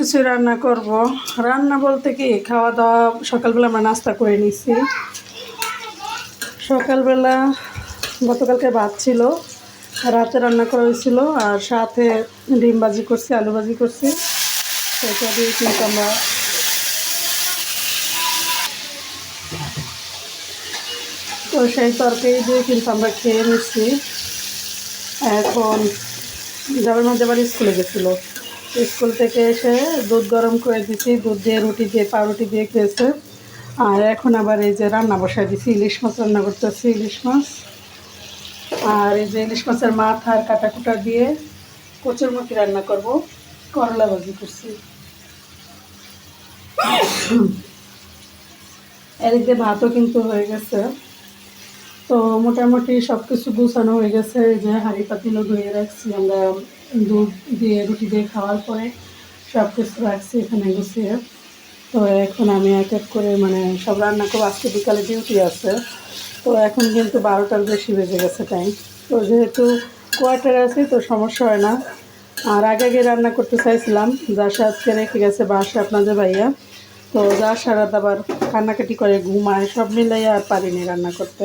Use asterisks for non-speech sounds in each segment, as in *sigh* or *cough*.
কিছু রান্না করব। রান্না বলতে কি খাওয়া দাওয়া সকালবেলা আমরা নাস্তা করে নিছি। সকালবেলা গতকালকে ভাত ছিল, রাতে রান্না করা হয়েছিল, আর সাথে ডিম ভাজি করছি, আলু ভাজি করছি। সেটা দিয়ে কিন্তু আমরা তো সেই তরকারি দিয়ে কিন্তু আমরা খেয়ে নিচ্ছি এখন যাবার মাঝে আবার স্কুলে গেছিল। স্কুল থেকে এসে দুধ গরম করে দিছি, দুধ দিয়ে রুটি দিয়ে পাউরুটি দিয়ে খেয়েছে। আর এখন আবার এই যে রান্না বসায় দিছি, ইলিশ মাছ রান্না করতেছি, ইলিশ মাছ। আর এই যে ইলিশ মাছের মাথা আর কাটা কুটা দিয়ে কচুরমুখী রান্না করব, করলা ভাজি করছি। এদিক দিয়ে ভাতও কিন্তু হয়ে গেছে। তো মোটামুটি সব কিছু গুছানো হয়ে গেছে যে হাঁড়ি পাতিলও ধুয়ে রাখছি, আমরা দুধ দিয়ে রুটি দিয়ে খাওয়ার পরে সব কিছু রাখছি, এখানে গুছিয়ে। তো এখন আমি এক এক করে মানে সব রান্না করব। আজকে বিকালে ডিউটি আছে। তো এখন কিন্তু বারোটার বেশি বেজে গেছে টাইম তো যেহেতু কোয়ার্টার আছে, তো সমস্যা হয় না। আর আগে আগে রান্না করতে চাইছিলাম। যার সাথে রেখে গেছে বাসা আপনাদের ভাইয়া। তো যা সারা আবার কান্নাকাটি করে, ঘুমায়, সব মিলাইয়া আর পারিনি রান্না করতে।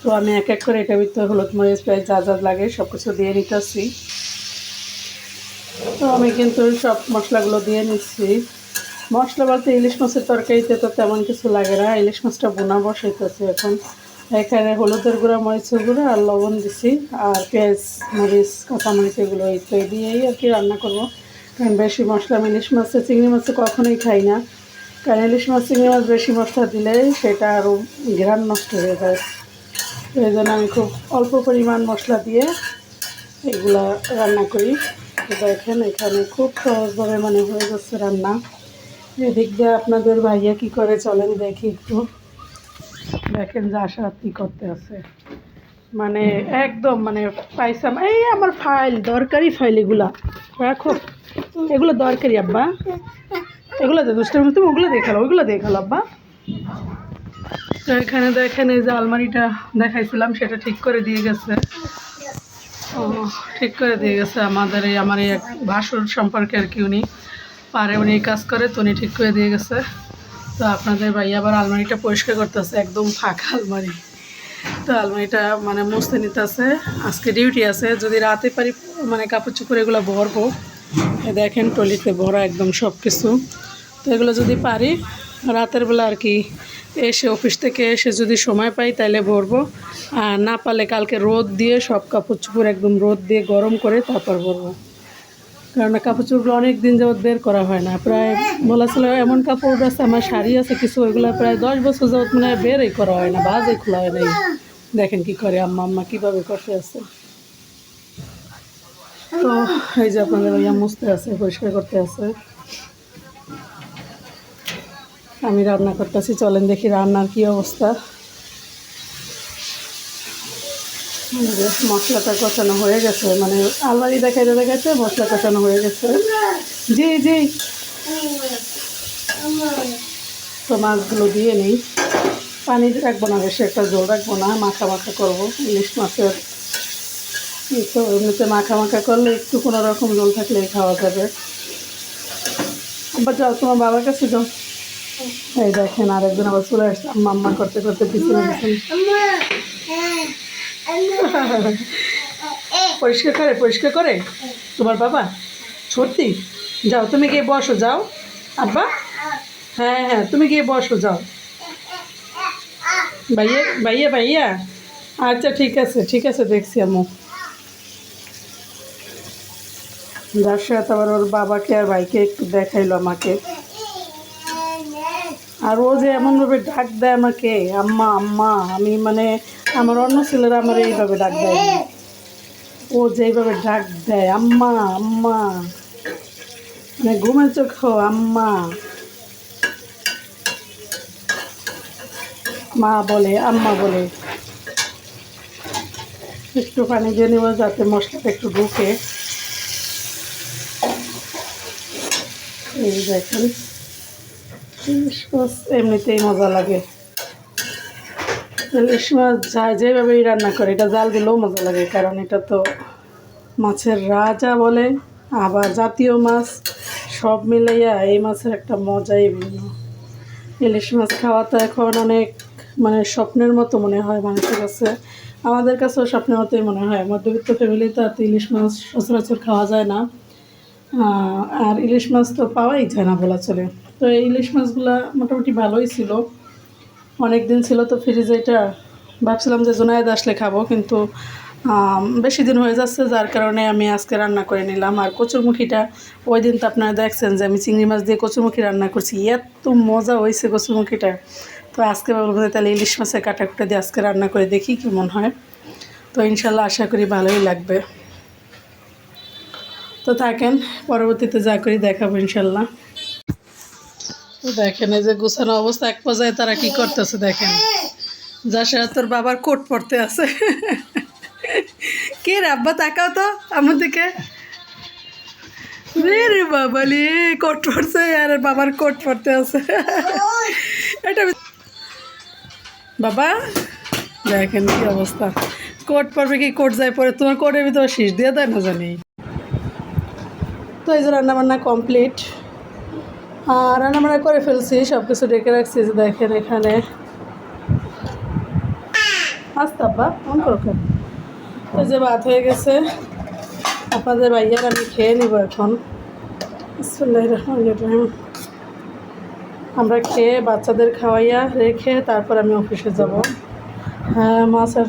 তো আমি এক এক করে এটা ভিতরে হলুদ মরিচ প্রায় যা যা লাগে সব কিছু দিয়ে নিতেছি। তো আমি কিন্তু সব মশলাগুলো দিয়ে নিচ্ছি। মশলা বলতে ইলিশ মাছের তরকারিতে তো তেমন কিছু লাগে না। ইলিশ মাছটা বোনা বসাইতেছি এখন। এখানে হলুদের গুঁড়া, মরিচের গুঁড়া আর লবণ দিছি আর পেঁয়াজ, মরিচ, কাঁচামরিচ এগুলো তো দিয়েই আর কি রান্না করব। কারণ বেশি মশলা আমি ইলিশ মাছে, চিংড়ি মাছে কখনোই খাই না। কারণ ইলিশ মাছ, চিংড়ি মাছ বেশি মশলা দিলে সেটা আরও ঘ্রাণ নষ্ট হয়ে যায়। এই জন্য আমি খুব অল্প পরিমাণ মশলা দিয়ে এগুলা রান্না করি। দেখেন এখানে খুব সহজভাবে মানে হয়ে যাচ্ছে রান্না। এদিক দিয়ে আপনাদের ভাইয়া কি করে চলেন দেখি একটু। দেখেন যে আশা কী করতে আছে। মানে একদম মানে পাইসাম এই আমার ফাইল, দরকারি ফাইল এগুলা। রাখো। এগুলো দরকারি, আব্বা। এগুলো দে মতো ওগুলো দেখাল ওইগুলো দেখাল আব্বা। তো এখানে দেখেন এই যে আলমারিটা দেখাইছিলাম, সেটা ঠিক করে দিয়ে গেছে। ঠিক করে দিয়ে গেছে আমাদের এই আমার এই এক ভাসুর সম্পর্কে আর কি উনি পারে, উনি কাজ করে, তো উনি ঠিক করে দিয়ে গেছে। তো আপনাদের ভাই আবার আলমারিটা পরিষ্কার করতেছে, একদম ফাঁকা আলমারি। তো আলমারিটা মানে মুছতে নিতেছে। আজকে ডিউটি আছে, যদি রাতে পারি মানে কাপড় চোপড় এগুলো ভরবো। দেখেন টলিতে ভরা একদম সব কিছু তো এগুলো যদি পারি, রাতের বেলা আর কি এসে অফিস থেকে এসে যদি সময় পাই তাহলে ভরবো। আর না পারলে কালকে রোদ দিয়ে সব কাপড় চোপড় একদম রোদ দিয়ে গরম করে তারপর ভরবো। কারণ কাপড় চোপড়গুলো অনেক দিন যাবৎ বের করা হয় না। প্রায় বলা ছিল এমন কাপড় আছে, আমার শাড়ি আছে কিছু, ওইগুলো প্রায় দশ বছর যাবৎ মানে বেরই করা হয় না, বাজে খোলা হয় নাই। দেখেন কি করে আম্মা আম্মা কীভাবে করতে আছে। তো এই যে আপনাদের ভাইয়া মুছতে আছে, পরিষ্কার করতে আছে। আমি রান্না করতেছি, চলেন দেখি রান্নার কি অবস্থা। মশলাটা কষানো হয়ে গেছে মানে আলমারি দেখাইতে দেখাইতে মশলা কষানো হয়ে গেছে। জি জি। তো মাছগুলো দিয়ে নিই। পানি রাখব না, বেশি একটা জল রাখব না, মাখা মাখা করব, ইলিশ মাছের। তো এমনিতে মাখা মাখা করলে একটু কোনো রকম জল থাকলে খাওয়া যাবে। আবার যাও তোমার বাবার কাছে যাও। এই দেখেন, আরেকজন আবার চলে আসছে। আম্মা আম্মা করতে করতে পিছনে পরিষ্কার করে পরিষ্কার করে? তোমার বাবা? সত্যি? যাও, তুমি গিয়ে বসো, যাও। আব্বা? হ্যাঁ হ্যাঁ তুমি গিয়ে বসো, যাও। ভাইয়া ভাইয়া ভাইয়া? আচ্ছা ঠিক আছে ঠিক আছে, দেখছি আম্মু। যার সাথে আবার ওর বাবাকে আর ভাইকে একটু দেখাইলো আমাকে। আর ও যে এমনভাবে ডাক দেয় আমাকে, আম্মা আম্মা, আমি মানে আমার অন্য ছেলেরা আমার এইভাবে ডাক দেয়। ও যেইভাবে ডাক দেয়, আম্মা আম্মা মানে ঘুমে চোখ আম্মা। মা বলে, আম্মা, বলে। একটু পানি দিয়ে নেব যাতে মশলাটা একটু ঢুকে। এই দেখেন। ইলিশ মাছ এমনিতেই মজা লাগে। ইলিশ মাছ যা যেভাবেই রান্না করে, এটা জাল দিলেও মজা লাগে, কারণ এটা তো মাছের রাজা বলে, আবার জাতীয় মাছ, সব মিলাইয়া এই মাছের একটা মজাই ভিন্ন। ইলিশ মাছ খাওয়া তো এখন অনেক মানে স্বপ্নের মতো মনে হয় মানুষের কাছে। আমাদের কাছেও স্বপ্নের মতোই মনে হয়। মধ্যবিত্ত ফ্যামিলিতে এত ইলিশ মাছ সচরাচর খাওয়া যায় না। আর ইলিশ মাছ তো পাওয়াই যায় না বলা চলে। তো এই ইলিশ মাছগুলো মোটামুটি ভালোই ছিল। অনেক দিন ছিল তো ফ্রিজে এটা। ভাবছিলাম যে জোনায়েদ আসলে খাব, কিন্তু বেশি দিন হয়ে যাচ্ছে, যার কারণে আমি আজকে রান্না করে নিলাম। আর কচুরমুখিটা ওই দিন তো আপনারা দেখছেন যে আমি চিংড়ি মাছ দিয়ে কচুরমুখি রান্না করছি। এত মজা হয়েছে কচুরমুখিটা তো আজকে বলব তাহলে ইলিশ মাছের কাটা কুটা দিয়ে আজকে রান্না করে দেখি কেমন হয়। তো ইনশাল্লাহ আশা করি ভালোই লাগবে। তো থাকেন, পরবর্তীতে যা করি দেখাবো ইনশাল্লাহ। দেখেন, এই যে গুছানো অবস্থা, এক পর্যায়ে তারা কি করতেছে দেখেন। সাথে তোর বাবার কোট পড়তে আছে। কে রে আব্বা, তাকাও তো আমার দিকে। রে কোট পড়ছে আর বাবার কোট পড়তে আছে। এটা বাবা, দেখেন কি অবস্থা। কোট পরবে কি, কোট যায় পরে, তোমার কোটের ভিতরে শীষ দিয়ে দেয় না জানি তো এই যে রান্নাবান্না কমপ্লিট। রান্নাবান্না করে ফেলছি সব কিছু ডেকে রাখছি যে দেখেন এখানে। আস্তে আব্বা মন করো এই যে ভাত হয়ে গেছে। আপনাদের ভাইয়ার আমি খেয়ে নিব এখন। রহমানির রহিম। আমরা খেয়ে বাচ্চাদের খাওয়াইয়া রেখে তারপর আমি অফিসে যাব। হ্যাঁ মাছের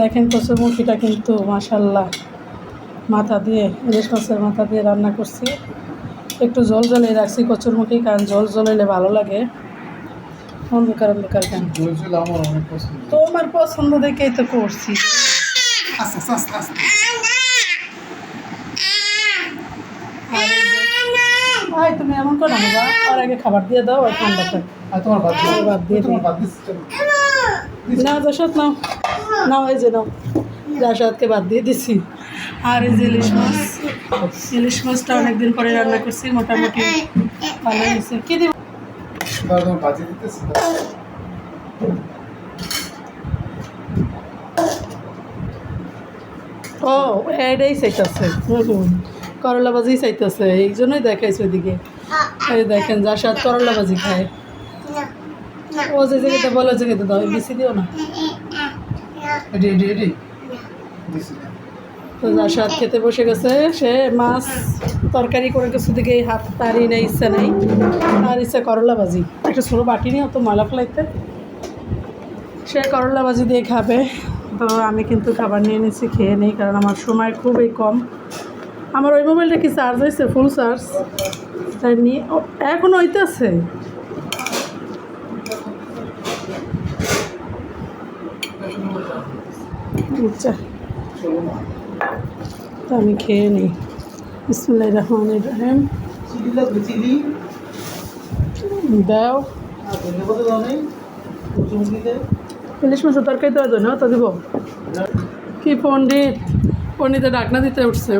দেখেন কচুরমুখিটা কিন্তু মাসাল্লাহ মাথা দিয়ে, ইলিশ মাছের মাথা দিয়ে রান্না করছি। একটু জল জলে রাখছি কচুরমুখি কারণ জল জলাইলে ভালো লাগে। অন্ধকার অন্ধকার কেন? তোমার পছন্দ দেখেই তো করছি। ভাই তুমি এমন করো না বাবা আর আগে খাবার দিয়ে দাও আর ঠান্ডা থাক আর তোমার বাদ দিয়ে দিয়ে তোমার না যশোদ নাও। নাও এই যে নাও। যশোদকে বাদ দিয়ে দিছি। আর এই যে ইলিশ মাছ ইলিশ মাছটা অনেকদিন পরে রান্না করছি মোটামুটি ভালো হয়েছে। কি দিব। ও এটাই চাইতেছে। করলা ভাজি চাইতেছে এই জন্যই দেখাইছে ওইদিকে। এই দেখেন যার সাথে করলা ভাজি খায়। ও যে জায়গাতে বলে জায়গাতে দাও বেশি দিও না। *laughs* তো যার খেতে বসে গেছে। সে মাছ তরকারি করে কিছু দিকে হাত তারই নেই, ইচ্ছা নেই। আর ইচ্ছা করলা ভাজি। একটা ছোটো বাটি নিয়ে অত ময়লা ফেলাইতে। সে করলা ভাজি দিয়ে খাবে। তো আমি কিন্তু খাবার নিয়ে নিচ্ছি, খেয়ে নেই, কারণ আমার সময় খুবই কম। আমার ওই মোবাইলটা কি চার্জ হয়েছে? ফুল চার্জ তাই নিয়ে এখনও হইতেছে? আচ্ছা। তো আমি খেয়ে নিই। বিসমুল্লাহ রহমানির রহিম। দাও। ইলিশ মাছের তরকারি দেওয়া যায় না তো দিব। কি পণ্ডিত? পণ্ডিতে ডাকনা দিতে উঠছে।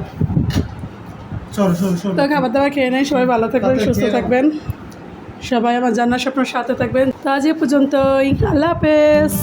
তো খাবার দাবার খেয়ে নেই সবাই ভালো থাকবেন সুস্থ থাকবেন। সবাই আমার জান্নার স্বপ্নের সাথে থাকবেন। তো আজ এ পর্যন্তই আল্লাহ হাফেজ।